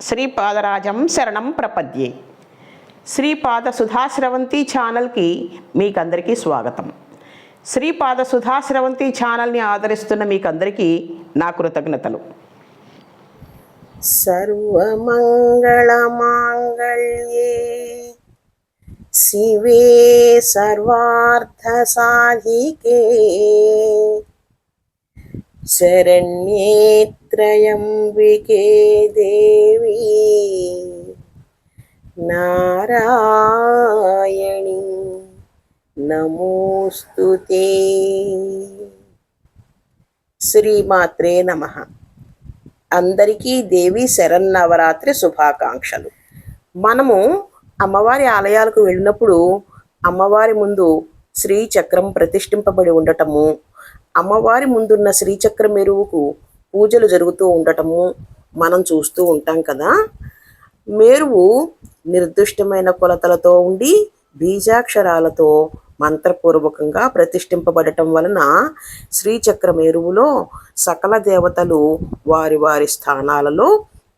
శ్రీపాదరాజం శరణం ప్రపద్యే. శ్రీపాద సుధాశ్రవంతి ఛానల్కి మీకందరికీ స్వాగతం. శ్రీపాద సుధాశ్రవంతి ఛానల్ని ఆదరిస్తున్న మీకందరికీ నా కృతజ్ఞతలు. సర్వమంగళమాంగళ్యే. శివే సర్వార్థసాధికే. శరణ్యే త్రయంబికే దేవి. నారాయణి నమోస్తు శ్రీమాత్రే నమ. అందరికీ దేవి శరన్నవరాత్రి శుభాకాంక్షలు. మనము అమ్మవారి ఆలయాలకు వెళ్ళినప్పుడు అమ్మవారి ముందు శ్రీచక్రం ప్రతిష్ఠింపబడి ఉండటము అమ్మవారి ముందున్న శ్రీచక్రం ఎరువుకు పూజలు జరుగుతూ ఉండటము మనం చూస్తూ ఉంటాం కదా. మేరువు నిర్దిష్టమైన కొలతలతో ఉండి బీజాక్షరాలతో మంత్రపూర్వకంగా ప్రతిష్ఠింపబడటం వలన శ్రీచక్ర మేరువులో సకల దేవతలు వారి వారి స్థానాలలో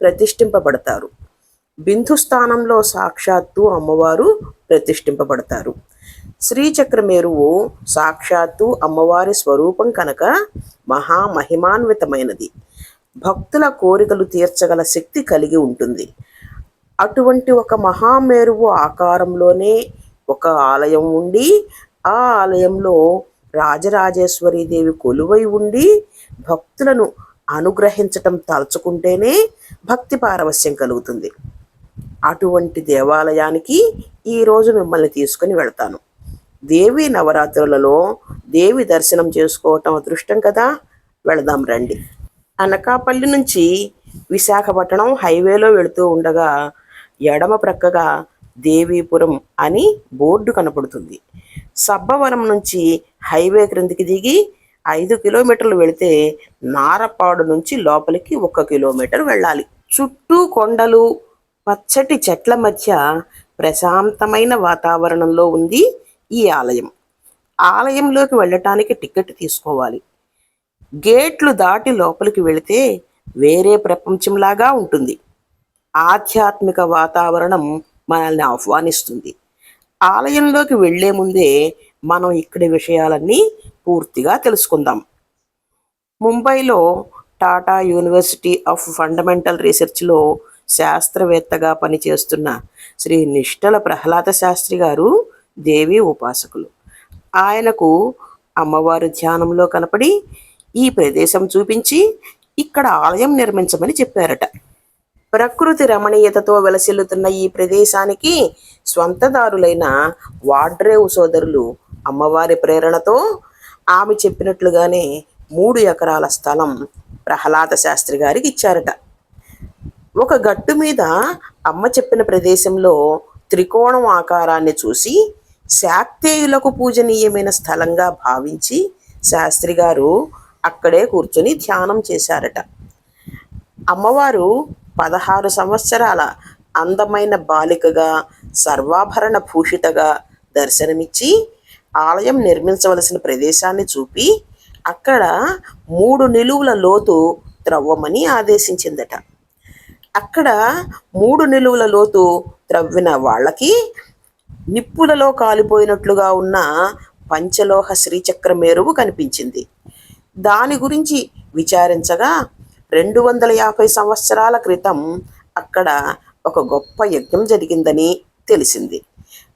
ప్రతిష్ఠింపబడతారు. బిందు స్థానంలో సాక్షాత్తు అమ్మవారు ప్రతిష్ఠింపబడతారు. శ్రీచక్ర మేరువు సాక్షాత్తు అమ్మవారి స్వరూపం కనుక మహామహిమాన్వితమైనది. భక్తుల కోరికలు తీర్చగల శక్తి కలిగి ఉంటుంది. అటువంటి ఒక మహామేరువు ఆకారంలోనే ఒక ఆలయం ఉండి ఆ ఆలయంలో రాజరాజేశ్వరి దేవి కొలువై ఉండి భక్తులను అనుగ్రహించటం తలుచుకుంటేనే భక్తి పారవస్యం కలుగుతుంది. అటువంటి దేవాలయానికి ఈరోజు మిమ్మల్ని తీసుకుని వెళ్తాను. దేవి నవరాత్రులలో దేవి దర్శనం చేసుకోవటం అదృష్టం కదా? వెళదాం రండి. అనకాపల్లి నుంచి విశాఖపట్నం హైవేలో వెళుతూ ఉండగా ఎడమ ప్రక్కగా దేవీపురం అని బోర్డు కనపడుతుంది. సబ్బవరం నుంచి హైవే క్రిందికి దిగి ఐదు కిలోమీటర్లు వెళితే నారపాడు నుంచి లోపలికి ఒక కిలోమీటర్ వెళ్ళాలి. చుట్టూ కొండలు పచ్చటి చెట్ల మధ్య ప్రశాంతమైన వాతావరణంలో ఉంది. ఈ ఆలయం. ఆలయంలోకి వెళ్ళటానికి టికెట్ తీసుకోవాలి. గేట్లు దాటి లోపలికి వెళితే వేరే ప్రపంచంలాగా ఉంటుంది. ఆధ్యాత్మిక వాతావరణం మనల్ని ఆహ్వానిస్తుంది. ఆలయంలోకి వెళ్ళే ముందే మనం ఇక్కడి విషయాలన్నీ పూర్తిగా తెలుసుకుందాం. ముంబైలో టాటా యూనివర్సిటీ ఆఫ్ ఫండమెంటల్ రీసెర్చ్లో శాస్త్రవేత్తగా పనిచేస్తున్న శ్రీ నిష్టల ప్రహ్లాద శాస్త్రి గారు దేవి ఉపాసకులు. ఆయనకు అమ్మవారు ధ్యానంలో కనపడి ఈ ప్రదేశం చూపించి ఇక్కడ ఆలయం నిర్మించమని చెప్పారట. ప్రకృతి రమణీయతతో వెలసిల్లుతున్న ఈ ప్రదేశానికి స్వంతదారులైన వాడ్రేవు సోదరులు అమ్మవారి ప్రేరణతో ఆమె చెప్పినట్లుగానే మూడు ఎకరాల స్థలం ప్రహ్లాద శాస్త్రి గారికి ఇచ్చారట. ఒక గట్టు మీద అమ్మ చెప్పిన ప్రదేశంలో త్రికోణం ఆకారాన్ని చూసి శాక్తేయులకు పూజనీయమైన స్థలంగా భావించి శాస్త్రి గారు అక్కడే కూర్చొని ధ్యానం చేశారట. అమ్మవారు పదహారు సంవత్సరాల అందమైన బాలికగా సర్వాభరణ భూషితగా దర్శనమిచ్చి ఆలయం నిర్మించవలసిన ప్రదేశాన్ని చూపి అక్కడ మూడు నిలువుల లోతు త్రవ్వమని ఆదేశించిందట. అక్కడ మూడు నిలువుల లోతు త్రవ్విన వాళ్ళకి నిప్పులలో కాలిపోయినట్లుగా ఉన్న పంచలోహ శ్రీచక్ర మేరువు కనిపించింది. దాని గురించి విచారించగా రెండు వందల యాభై సంవత్సరాల క్రితం అక్కడ ఒక గొప్ప యజ్ఞం జరిగిందని తెలిసింది.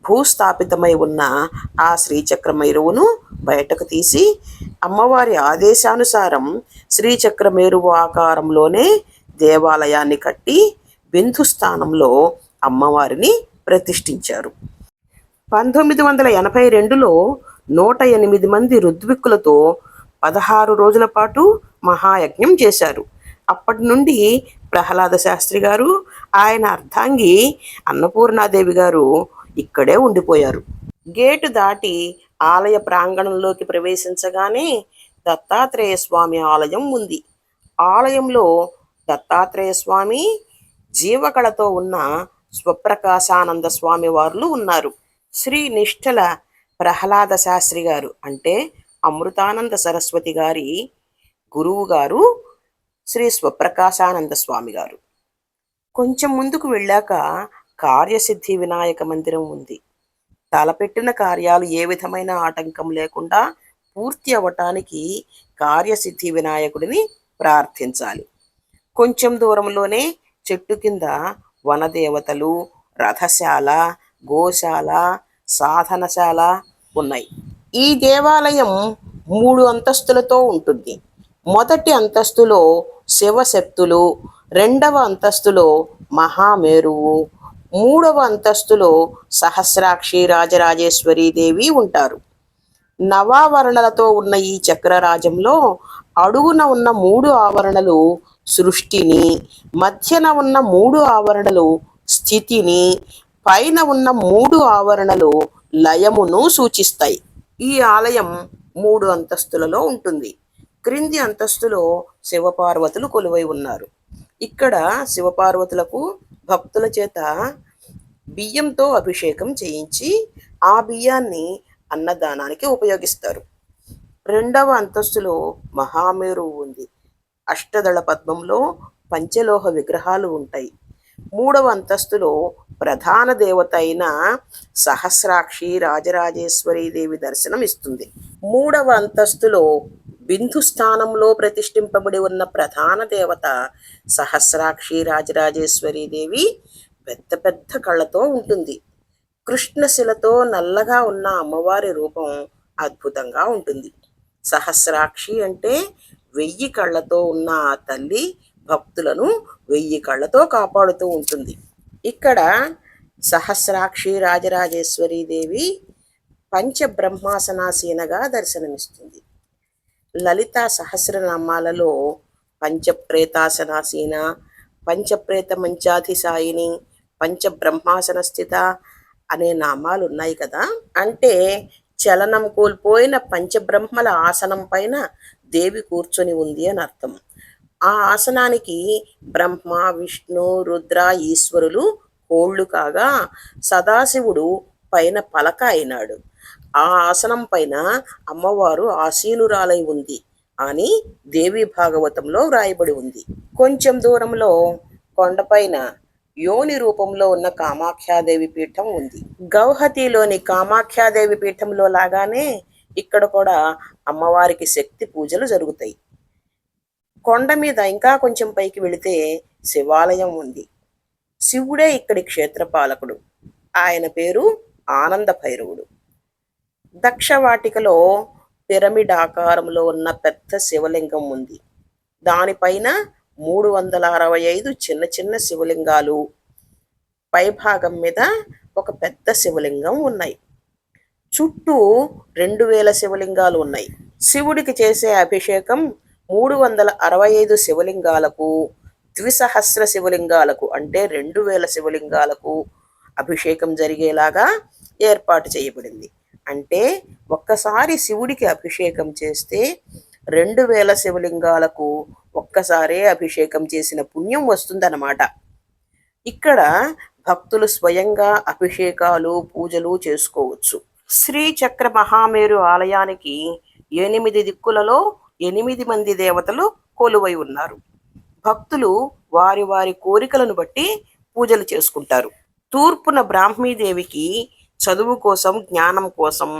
భూస్థాపితమై ఉన్న ఆ శ్రీచక్రమేరువును బయటకు తీసి అమ్మవారి ఆదేశానుసారం శ్రీచక్రమేరువు ఆకారంలోనే దేవాలయాన్ని కట్టి బిందు స్థానంలో అమ్మవారిని ప్రతిష్ఠించారు. పంతొమ్మిది వందల ఎనభై రెండులో నూట ఎనిమిది మంది రుద్విక్కులతో పదహారు రోజుల పాటు మహాయజ్ఞం చేశారు. అప్పటి నుండి ప్రహ్లాద శాస్త్రి గారు ఆయన అర్ధాంగి అన్నపూర్ణాదేవి గారు ఇక్కడే ఉండిపోయారు. గేటు దాటి ఆలయ ప్రాంగణంలోకి ప్రవేశించగానే దత్తాత్రేయ స్వామి ఆలయం ఉంది. ఆలయంలో దత్తాత్రేయ స్వామి జీవకళతో ఉన్న స్వప్రకాశానంద స్వామి వార్లు ఉన్నారు. శ్రీ నిష్ఠల ప్రహ్లాద శాస్త్రి గారు. అంటే అమృతానంద సరస్వతి గారి గురువు గారు శ్రీ స్వప్రకాశానంద స్వామి గారు. కొంచెం ముందుకు వెళ్ళాక కార్యసిద్ధి వినాయక మందిరం ఉంది. తలపెట్టిన కార్యాలు ఏ విధమైన ఆటంకం లేకుండా పూర్తి అవ్వటానికి కార్యసిద్ధి వినాయకుడిని ప్రార్థించాలి. కొంచెం దూరంలోనే చెట్టు కింద వనదేవతలు రథశాల గోశాల సాధనశాల ఉన్నాయి. ఈ దేవాలయం మూడు అంతస్తులతో ఉంటుంది. మొదటి అంతస్తులో శివశక్తులు రెండవ అంతస్తులో మహామేరువు మూడవ అంతస్తులో సహస్రాక్షి రాజరాజేశ్వరి దేవి ఉంటారు. నవావరణలతో ఉన్న ఈ చక్రరాజంలో అడుగున ఉన్న మూడు ఆవరణలు సృష్టిని మధ్యన ఉన్న మూడు ఆవరణలు స్థితిని పైన ఉన్న మూడు ఆవరణలు లయమును సూచిస్తాయి. ఈ ఆలయం మూడు అంతస్తులలో ఉంటుంది. క్రింది అంతస్తులో శివపార్వతులు కొలువై ఉన్నారు. ఇక్కడ శివపార్వతులకు భక్తుల చేత బియ్యంతో అభిషేకం చేయించి ఆ బియ్యాన్ని అన్నదానానికి ఉపయోగిస్తారు. రెండవ అంతస్తులో మహామేరువు ఉంది. అష్టదళ పద్మంలో పంచలోహ విగ్రహాలు ఉంటాయి. మూడవ అంతస్తులో ప్రధాన దేవత అయిన సహస్రాక్షి రాజరాజేశ్వరి దేవి దర్శనం ఇస్తుంది మూడవ అంతస్తులో బిందు స్థానంలో ప్రతిష్ఠింపబడి ఉన్న ప్రధాన దేవత సహస్రాక్షి రాజరాజేశ్వరి దేవి పెద్ద పెద్ద కళ్ళతో ఉంటుంది. కృష్ణశిలతో నల్లగా ఉన్న అమ్మవారి రూపం అద్భుతంగా ఉంటుంది. సహస్రాక్షి అంటే వెయ్యి కళ్ళతో ఉన్న ఆ తల్లి భక్తులను వెయ్యి కళ్ళతో కాపాడుతూ ఉంటుంది. ఇక్కడ సహస్రాక్షి రాజరాజేశ్వరి దేవి పంచబ్రహ్మాసనాసీనగా దర్శనమిస్తుంది. లలిత సహస్రనామాలలో పంచప్రేతాసనాసీన పంచప్రేత మంచాధిసాయిని పంచబ్రహ్మాసన స్థిత అనే నామాలు ఉన్నాయి కదా. అంటే చలనం కోల్పోయిన పంచబ్రహ్మల ఆసనం పైన దేవి కూర్చొని ఉంది అని అర్థం. ఆ ఆసనానికి బ్రహ్మ విష్ణు రుద్ర ఈశ్వరులు కోళ్ళు కాగా సదాశివుడు పైన పలక అయినాడు. ఆ ఆసనం పైన అమ్మవారు ఆసీనురాలై ఉంది అని దేవి భాగవతంలో వ్రాయబడి ఉంది. కొంచెం దూరంలో కొండపైన యోని రూపంలో ఉన్న కామాఖ్యాదేవి పీఠం ఉంది. గౌహతిలోని కామాఖ్యాదేవి పీఠంలో లాగానే ఇక్కడ కూడా అమ్మవారికి శక్తి పూజలు జరుగుతాయి. కొండ మీద ఇంకా కొంచెం పైకి వెళితే శివాలయం ఉంది. శివుడే ఇక్కడి క్షేత్రపాలకుడు. ఆయన పేరు ఆనంద భైరవుడు. దక్షవాటికలో పిరమిడ్ ఆకారంలో ఉన్న పెద్ద శివలింగం ఉంది. దానిపైన మూడు వందల అరవై ఐదు చిన్న చిన్న శివలింగాలు. పైభాగం మీద ఒక పెద్ద శివలింగం ఉన్నాయి. చుట్టూ రెండు వేల శివలింగాలు ఉన్నాయి. శివుడికి చేసే అభిషేకం మూడు వందల అరవై ఐదు శివలింగాలకు ద్విసహస్ర శివలింగాలకు అంటే రెండు వేల శివలింగాలకు అభిషేకం జరిగేలాగా ఏర్పాటు చేయబడింది. అంటే ఒక్కసారి శివుడికి అభిషేకం చేస్తే రెండు వేల శివలింగాలకు ఒక్కసారే అభిషేకం చేసిన పుణ్యం వస్తుందన్నమాట. ఇక్కడ భక్తులు స్వయంగా అభిషేకాలు పూజలు చేసుకోవచ్చు. శ్రీ చక్ర మహామేరు ఆలయానికి ఎనిమిది దిక్కులలో ఎనిమిది మంది దేవతలు కొలువై ఉన్నారు. భక్తులు వారి వారి కోరికలను బట్టి పూజలు చేసుకుంటారు. తూర్పున బ్రాహ్మీదేవికి చదువు కోసం జ్ఞానం కోసం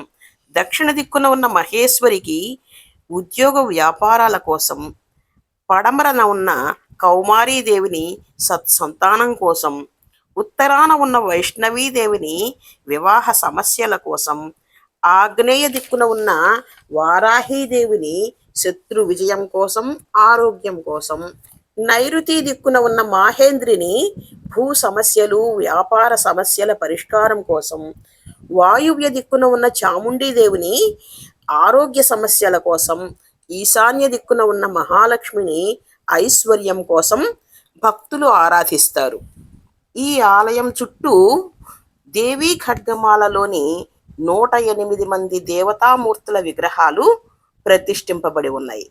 దక్షిణ దిక్కున ఉన్న మహేశ్వరికి ఉద్యోగ వ్యాపారాల కోసం పడమరన ఉన్న కౌమారీదేవిని సత్సంతానం కోసం ఉత్తరాన ఉన్న వైష్ణవీదేవిని వివాహ సమస్యల కోసం ఆగ్నేయ దిక్కున ఉన్న వారాహీదేవిని శత్రు విజయం కోసం ఆరోగ్యం కోసం. నైరుతి దిక్కున ఉన్న మాహేంద్రిని భూ సమస్యలు వ్యాపార సమస్యల పరిష్కారం కోసం. వాయువ్య దిక్కున ఉన్న చాముండీదేవిని ఆరోగ్య సమస్యల కోసం. ఈశాన్య దిక్కున ఉన్న మహాలక్ష్మిని ఐశ్వర్యం కోసం భక్తులు ఆరాధిస్తారు. ఈ ఆలయం చుట్టూ దేవీ ఖడ్గమాలలోని నూట ఎనిమిది మంది దేవతామూర్తుల విగ్రహాలు ప్రతిష్ఠింపబడి ఉన్నాయి.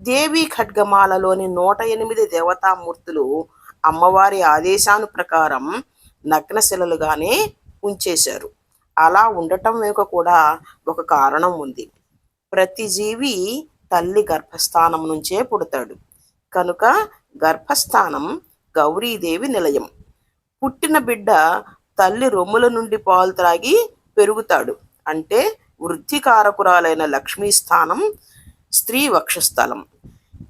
దేవి ఖడ్గమాలలోని నూట ఎనిమిది దేవతామూర్తులు అమ్మవారి ఆదేశాను ప్రకారం నగ్నశిలలుగానే ఉంచేశారు. అలా ఉండటం వెనుక కూడా ఒక కారణం ఉంది. ప్రతి జీవి తల్లి గర్భస్థానం నుంచే పుడతాడు. కనుక గర్భస్థానం గౌరీదేవి నిలయం. పుట్టిన బిడ్డ తల్లి రొమ్ముల నుండి పాలు త్రాగి పెరుగుతాడు. అంటే వృద్ధికారకురాలైన లక్ష్మీ స్థానం స్త్రీ వక్షస్థలం.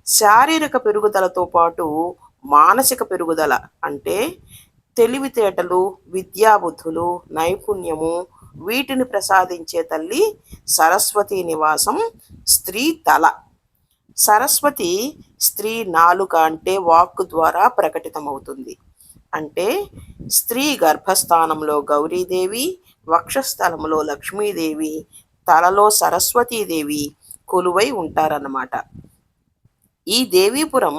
శారీరక పెరుగుదలతో పాటు మానసిక పెరుగుదల అంటే తెలివితేటలు విద్యాబుద్ధులు నైపుణ్యము వీటిని ప్రసాదించే తల్లి సరస్వతి నివాసం స్త్రీ తల. సరస్వతి స్త్రీ నాలుక అంటే వాక్కు ద్వారా ప్రకటితమవుతుంది. అంటే స్త్రీ గర్భస్థానంలో గౌరీదేవి వక్షస్థలములో లక్ష్మీదేవి తలలో సరస్వతీదేవి కొలువై ఉంటారన్నమాట. ఈ దేవీపురం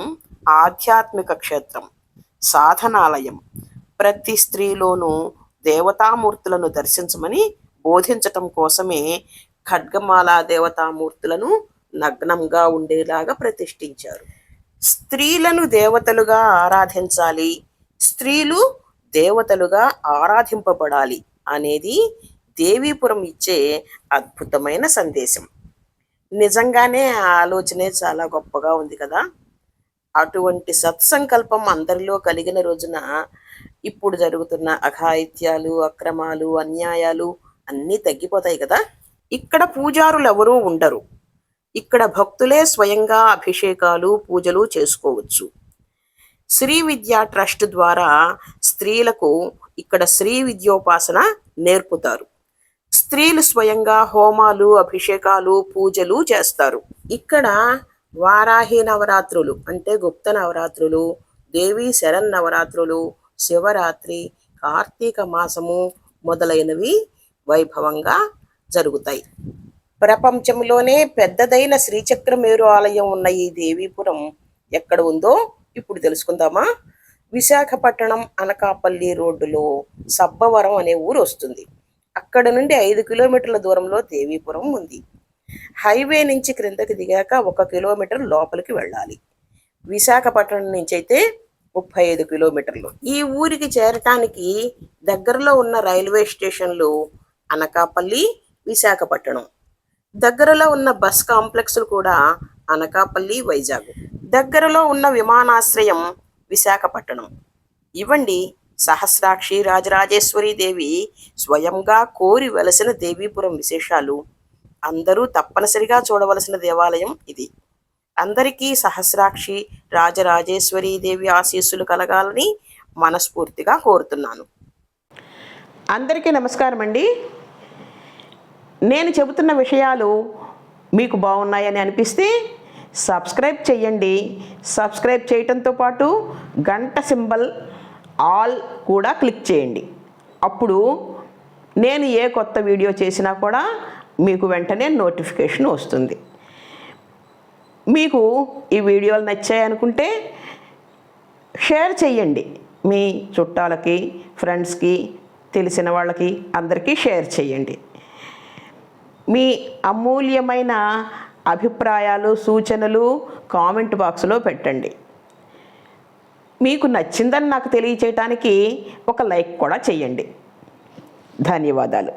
ఆధ్యాత్మిక క్షేత్రం సాధనాలయం. ప్రతి స్త్రీలోనూ దేవతామూర్తులను దర్శించమని బోధించటం కోసమే ఖడ్గమాల దేవతామూర్తులను నగ్నంగా ఉండేలాగా ప్రతిష్ఠించారు. స్త్రీలను దేవతలుగా ఆరాధించాలి స్త్రీలు దేవతలుగా ఆరాధింపబడాలి అనేది దేవీపురం ఇచ్చే అద్భుతమైన సందేశం. నిజంగానే ఆ ఆలోచనే చాలా గొప్పగా ఉంది కదా. అటువంటి సత్సంకల్పం అందరిలో కలిగిన రోజున ఇప్పుడు జరుగుతున్న అఘాయిత్యాలు అక్రమాలు అన్యాయాలు అన్నీ తగ్గిపోతాయి కదా. ఇక్కడ పూజారులు ఎవరూ ఉండరు. ఇక్కడ భక్తులే స్వయంగా అభిషేకాలు పూజలు చేసుకోవచ్చు. శ్రీ విద్యా ట్రస్ట్ ద్వారా స్త్రీలకు ఇక్కడ స్త్రీ విద్యోపాసన నేర్పుతారు. స్త్రీలు స్వయంగా హోమాలు అభిషేకాలు పూజలు చేస్తారు. ఇక్కడ వారాహి నవరాత్రులు అంటే గుప్త నవరాత్రులు దేవి శరణ్ నవరాత్రులు శివరాత్రి కార్తీక మాసము మొదలైనవి వైభవంగా జరుగుతాయి. ప్రపంచంలోనే పెద్దదైన శ్రీచక్రమేరు ఆలయం ఉన్న ఈ దేవీపురం ఎక్కడ ఉందో ఇప్పుడు తెలుసుకుందామా? విశాఖపట్నం అనకాపల్లి రోడ్డులో సబ్బవరం అనే ఊరు వస్తుంది. అక్కడ నుండి ఐదు కిలోమీటర్ల దూరంలో దేవీపురం ఉంది. హైవే నుంచి క్రిందకి దిగాక ఒక కిలోమీటర్ లోపలికి వెళ్ళాలి. విశాఖపట్నం నుంచి అయితే ముప్పై ఐదు కిలోమీటర్లు. ఈ ఊరికి చేరటానికి దగ్గరలో ఉన్న రైల్వే స్టేషన్లు అనకాపల్లి విశాఖపట్నం. దగ్గరలో ఉన్న బస్ కాంప్లెక్స్లు కూడా అనకాపల్లి వైజాగ్. దగ్గరలో ఉన్న విమానాశ్రయం విశాఖపట్నం ఇవ్వండి సహస్రాక్షి రాజరాజేశ్వరి దేవి స్వయంగా కోరి వెలసిన దేవీపురం విశేషాలు. అందరూ తప్పనిసరిగా చూడవలసిన దేవాలయం ఇది. అందరికీ సహస్రాక్షి రాజరాజేశ్వరి దేవి ఆశీస్సులు కలగాలని మనస్ఫూర్తిగా కోరుతున్నాను. అందరికీ నమస్కారం అండి. నేను చెబుతున్న విషయాలు మీకు బాగున్నాయని అనిపిస్తే సబ్స్క్రైబ్ చేయండి. సబ్స్క్రైబ్ చేయటంతో పాటు గంట సింబల్ ఆల్ కూడా క్లిక్ చేయండి. అప్పుడు నేను ఏ కొత్త వీడియో చేసినా కూడా మీకు వెంటనే నోటిఫికేషన్ వస్తుంది. మీకు ఈ వీడియోలు నచ్చాయనుకుంటే షేర్ చేయండి. మీ చుట్టాలకి ఫ్రెండ్స్కి తెలిసిన వాళ్ళకి అందరికీ షేర్ చేయండి. మీ అమూల్యమైన అభిప్రాయాలు సూచనలు కామెంట్ బాక్స్లో పెట్టండి. మీకు నచ్చిందని నాకు తెలియచేయటానికి ఒక లైక్ కూడా చేయండి. ధన్యవాదాలు.